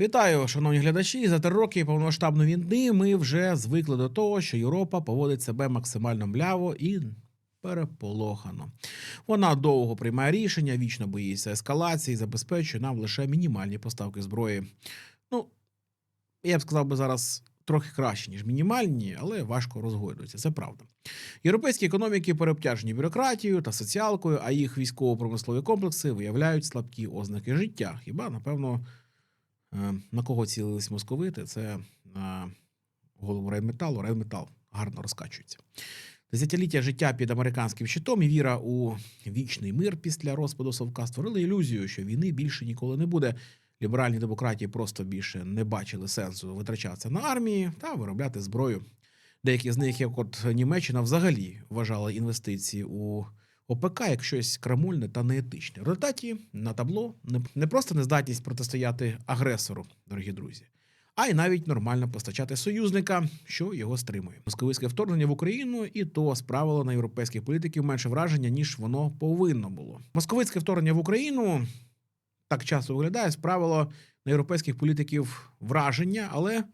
Вітаю, шановні глядачі. За три роки повномасштабної війни ми вже звикли до того, що Європа поводить себе максимально мляво і переполохано. Вона довго приймає рішення, вічно боїться ескалації, забезпечує нам лише мінімальні поставки зброї. Ну, я б сказав би зараз трохи краще, ніж мінімальні, але важко розгойдуються. Це правда. Європейські економіки переобтяжені бюрократією та соціалкою, а їх військово-промислові комплекси виявляють слабкі ознаки життя. Хіба, напевно, На кого цілились московити? Це на голову Рейнметалу. Рейнметал гарно розкачується. Десятиліття життя під американським щитом і віра у вічний мир після розпаду Совка створили ілюзію, що війни більше ніколи не буде. Ліберальні демократії просто більше не бачили сенсу витрачатися на армії та виробляти зброю. Деякі з них, як от Німеччина, взагалі вважали інвестиції у ОПК як щось крамольне та неетичне. В результаті на табло не, просто нездатність протистояти агресору, дорогі друзі, а й навіть нормально постачати союзника, що його стримує. Московицьке вторгнення в Україну і то справило на європейських політиків менше враження, ніж воно повинно було. Московицьке вторгнення в Україну так часто виглядає, справило на європейських політиків враження, але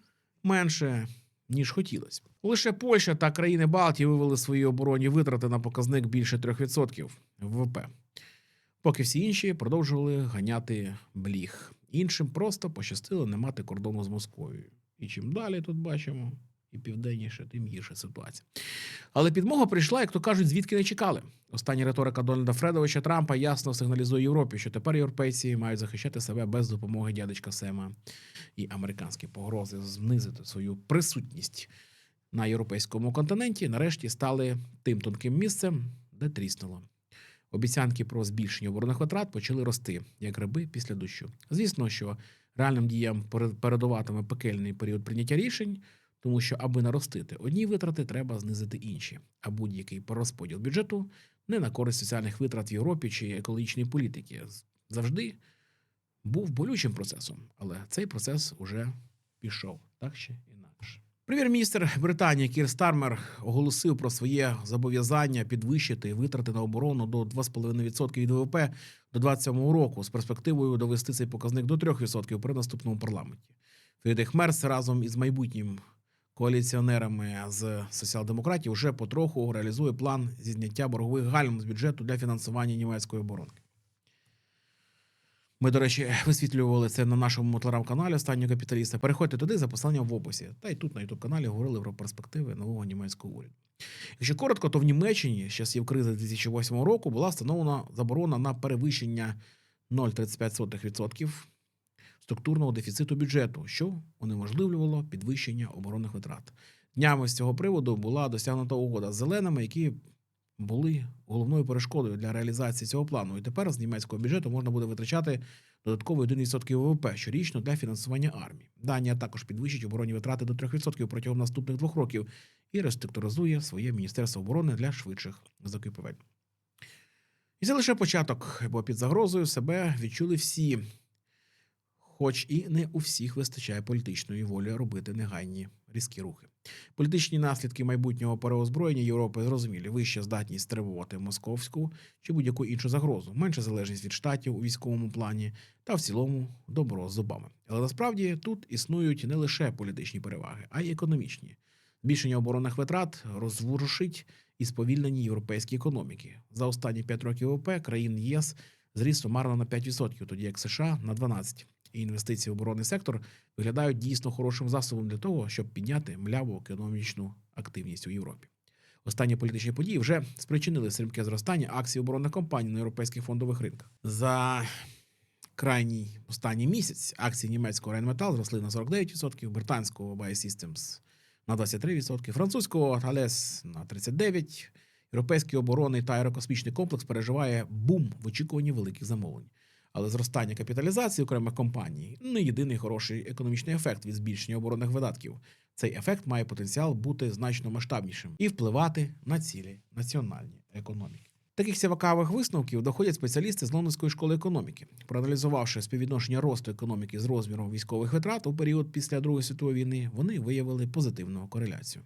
менше ніж хотілося. Лише Польща та країни Балтії вивели свої оборонні витрати на показник більше 3% ВВП. Поки всі інші продовжували ганяти бліг. Іншим просто пощастило не мати кордону з Москвою. І чим далі тут бачимо, і південніше, тим гірша ситуація. Але підмога прийшла, як то кажуть, звідки не чекали. Остання риторика Дональда Фредовича Трампа ясно сигналізує Європі, що тепер європейці мають захищати себе без допомоги дядечка Сема і американські погрози знизити свою присутність на європейському континенті. Нарешті стали тим тонким місцем, де тріснуло. Обіцянки про збільшення оборонних витрат почали рости, як гриби після дощу. Звісно, що реальним діям перед- передуватиме пекельний період прийняття рішень, тому що, аби наростити одні витрати, треба знизити інші. А будь-який перерозподіл бюджету не на користь соціальних витрат в Європі чи екологічної політики завжди був болючим процесом, але цей процес уже пішов так ще інакше. Прем'єр-міністр Британії Кір Стармер оголосив про своє зобов'язання підвищити витрати на оборону до 2,5% від ВВП до 2027 року з перспективою довести цей показник до 3% при наступному парламенті. Фрідріх Мерц разом із майбутнім коаліціонерами з соціал-демократів вже потроху реалізує план зі зняття боргових гальм з бюджету для фінансування німецької оборонки. Ми, до речі, висвітлювали це на нашому телеграм-каналі останнього капіталіста. Переходьте туди за посиланням в описі. Та й тут на youtube каналі говорили про перспективи нового німецького уряду. Якщо коротко, то в Німеччині з часів кризи 2008 року була встановлена заборона на перевищення 0,35% структурного дефіциту бюджету, що унеможливлювало підвищення оборонних витрат. Днями з цього приводу була досягнута угода з зеленими, які були головною перешкодою для реалізації цього плану. І тепер з німецького бюджету можна буде витрачати додатковий 1% ВВП щорічно для фінансування армії. Данія також підвищить оборонні витрати до 3% протягом наступних двох років і реструктуризує своє міністерство оборони для швидших закупівель. І це лише початок, бо під загрозою себе відчули всі, хоч і не у всіх вистачає політичної волі робити негайні різкі рухи. Політичні наслідки майбутнього переозброєння Європи зрозумілі. Вища здатність стримувати московську чи будь-яку іншу загрозу, менша залежність від штатів у військовому плані та в цілому добро з зубами. Але насправді тут існують не лише політичні переваги, а й економічні. Збільшення оборонних витрат розворушить і сповільнені європейські економіки. За останні 5 років ВВП країн ЄС зріс сумарно на 5%, тоді як США на 12%. І інвестиції в оборонний сектор виглядають дійсно хорошим засобом для того, щоб підняти мляву економічну активність у Європі. Останні політичні події вже спричинили стрімке зростання акцій оборонних компаній на європейських фондових ринках. За крайній останній місяць акції німецького Rheinmetall зросли на 49%, британського Biosystems на 23%, французького Thales на 39%. Європейський оборонний та аерокосмічний комплекс переживає бум в очікуванні великих замовлень. Але зростання капіталізації окремих компаній не єдиний хороший економічний ефект від збільшення оборонних видатків. Цей ефект має потенціал бути значно масштабнішим і впливати на цілі національні економіки. Таких цікавих висновків доходять спеціалісти з Лондонської школи економіки, проаналізувавши співвідношення росту економіки з розміром військових витрат у період після Другої світової війни, вони виявили позитивну кореляцію.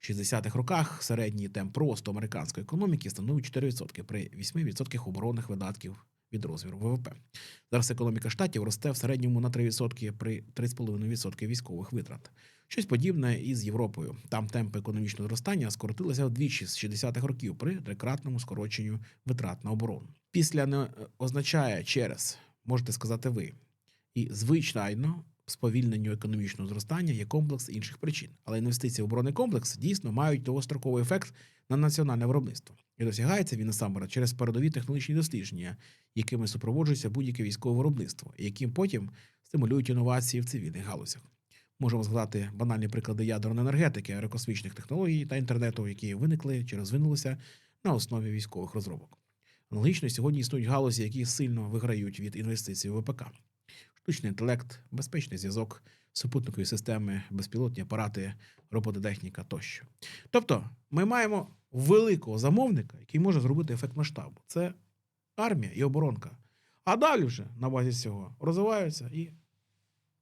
В 60-х роках середній темп росту американської економіки становив 4% при 8% оборонних видатків від розміру ВВП. Зараз економіка штатів росте в середньому на 3% при 3,5% військових витрат. Щось подібне і з Європою. Там темпи економічного зростання скоротилися вдвічі з 60-х років при трикратному скороченню витрат на оборону. Після не е, означає через, можете сказати ви, і звичайно. Сповільненню економічного зростання є комплекс інших причин, але інвестиції в оборонний комплекс дійсно мають довгостроковий ефект на національне виробництво. І досягається він насамперед через передові технологічні дослідження, якими супроводжується будь-яке військове виробництво, яким потім стимулюють інновації в цивільних галузях. Можемо згадати банальні приклади ядерної енергетики, аерокосмічних технологій та інтернету, які виникли чи розвинулися на основі військових розробок. Аналогічно сьогодні існують галузі, які сильно виграють від інвестицій в ВПК. Штучний інтелект, безпечний зв'язок, супутникові системи, безпілотні апарати, робототехніка тощо. Тобто, ми маємо великого замовника, який може зробити ефект масштабу. Це армія і оборонка. А далі вже на базі цього розвиваються і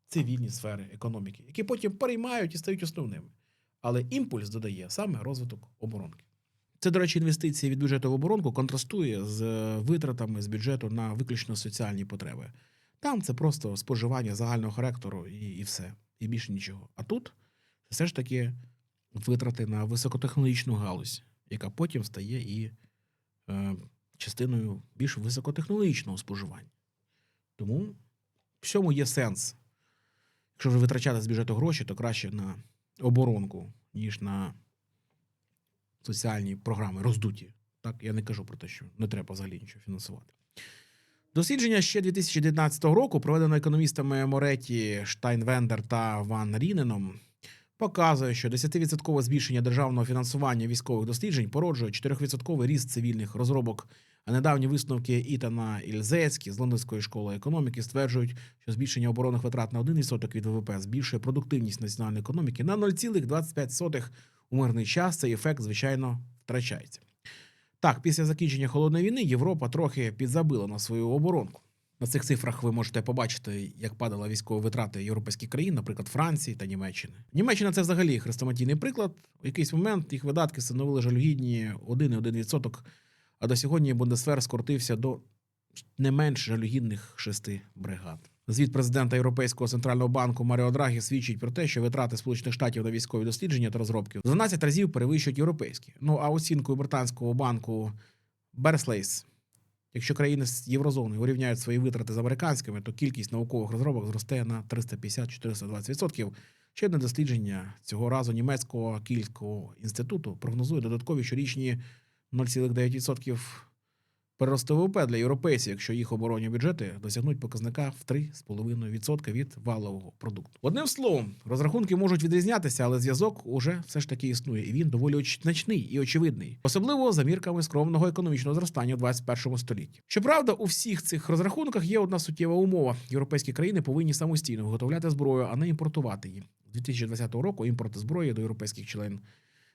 цивільні сфери економіки, які потім переймають і стають основними. Але імпульс додає саме розвиток оборонки. Це, до речі, інвестиції від бюджету в оборонку контрастує з е, витратами з бюджету на виключно соціальні потреби. Там це просто споживання загального характеру і, і все, і більше нічого. А тут це все ж таки витрати на високотехнологічну галузь, яка потім стає і е, частиною більш високотехнологічного споживання. Тому в цьому є сенс. Якщо вже витрачати з бюджету гроші, то краще на оборонку, ніж на соціальні програми роздуті. Так, я не кажу про те, що не треба взагалі нічого фінансувати. Дослідження ще 2019 року, проведено економістами Мореті, Штайнвендер та Ван Ріненом, показує, що 10% збільшення державного фінансування військових досліджень породжує 4% ріст цивільних розробок. А недавні висновки Ітана Ільзецькі з Лондонської школи економіки стверджують, що збільшення оборонних витрат на 1% від ВВП збільшує продуктивність національної економіки на 0,25 у мирний час. Цей ефект, звичайно, втрачається. Так, після закінчення холодної війни Європа трохи підзабила на свою оборонку. На цих цифрах ви можете побачити, як падали військові витрати європейських країн, наприклад, Франції та Німеччини. Німеччина це взагалі хрестоматійний приклад. У якийсь момент їх видатки становили жалюгідні 1,1%, а до сьогодні Бундесвер скоротився до не менш жалюгідних шести бригад. Звіт президента Європейського центрального банку Маріо Драгі свідчить про те, що витрати Сполучених Штатів на військові дослідження та розробки в 12 разів перевищують європейські. Ну а оцінкою британського банку Берслейс, якщо країни з єврозони урівняють свої витрати з американськими, то кількість наукових розробок зросте на 350-420%. Ще одне дослідження цього разу німецького кільського інституту прогнозує додаткові щорічні 0,9% перерости ВВП для європейців, якщо їх оборонні бюджети досягнуть показника в 3,5% від валового продукту. Одним словом, розрахунки можуть відрізнятися, але зв'язок уже все ж таки існує, і він доволі значний і очевидний, особливо за мірками скромного економічного зростання у 21 столітті. Щоправда, у всіх цих розрахунках є одна суттєва умова: європейські країни повинні самостійно виготовляти зброю, а не імпортувати її. З 2020 року імпорт зброї до європейських членів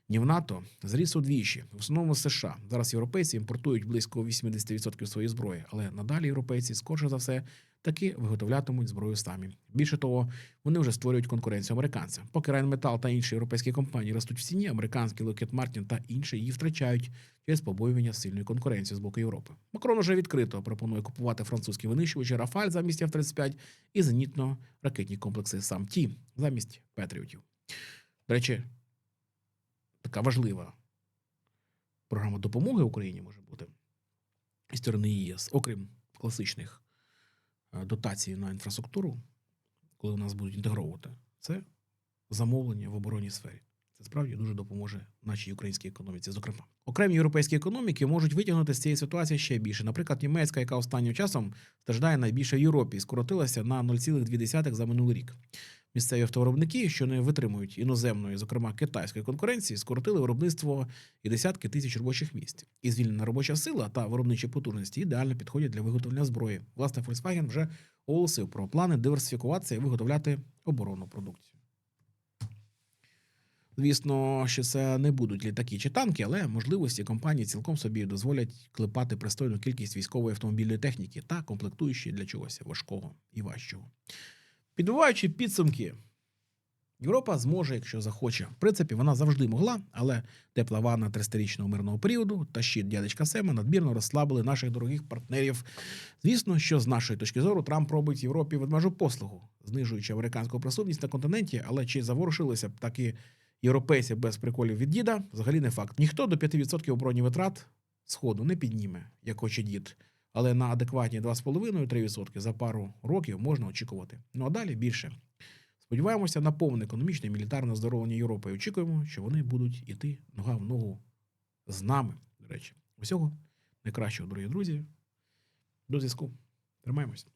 ні в НАТО зріс удвічі, в основному США. Зараз європейці імпортують близько 80% своєї зброї, але надалі європейці, скорше за все, таки виготовлятимуть зброю самі. Більше того, вони вже створюють конкуренцію американцям. Поки Rheinmetall та інші європейські компанії ростуть в ціні, американські Lockheed Martin та інші її втрачають через побоювання сильної конкуренції з боку Європи. Макрон уже відкрито пропонує купувати французькі винищувачі Рафаль замість F-35 і зенітно-ракетні комплекси сам ті замість Петріотів. До речі, така важлива програма допомоги Україні може бути зі сторони ЄС, окрім класичних е, дотацій на інфраструктуру, коли нас будуть інтегровувати, це замовлення в оборонній сфері. Це справді дуже допоможе нашій українській економіці. Зокрема, окремі європейські економіки можуть витягнути з цієї ситуації ще більше. Наприклад, німецька, яка останнім часом страждає найбільше в Європі, скоротилася на 0,2 за минулий рік. Місцеві автовиробники, що не витримують іноземної, зокрема китайської конкуренції, скоротили виробництво і десятки тисяч робочих місць. І звільнена робоча сила та виробничі потужності ідеально підходять для виготовлення зброї. Власне, Volkswagen вже оголосив про плани диверсифікуватися і виготовляти оборонну продукцію. Звісно, що це не будуть літаки чи танки, але можливості компанії цілком собі дозволять клепати пристойну кількість військової автомобільної техніки та комплектуючі для чогось важкого і важчого. Підбиваючи підсумки Європа зможе, якщо захоче. В принципі, вона завжди могла, але тепла ванна 300-річного мирного періоду та щит дядечка Сема надмірно розслабили наших дорогих партнерів. Звісно, що з нашої точки зору Трамп робить Європі ведмежу послугу, знижуючи американську присутність на континенті, але чи заворушилися б такі європейці без приколів від діда, взагалі не факт. Ніхто до 5% оборонні витрат сходу не підніме, як хоче дід. Але на адекватні 2,5-3% за пару років можна очікувати. Ну а далі більше. Сподіваємося на повне економічне і мілітарне оздоровлення Європи і очікуємо, що вони будуть іти нога в ногу з нами. До речі, усього найкращого, дорогі друзі. До зв'язку. Тримаємось.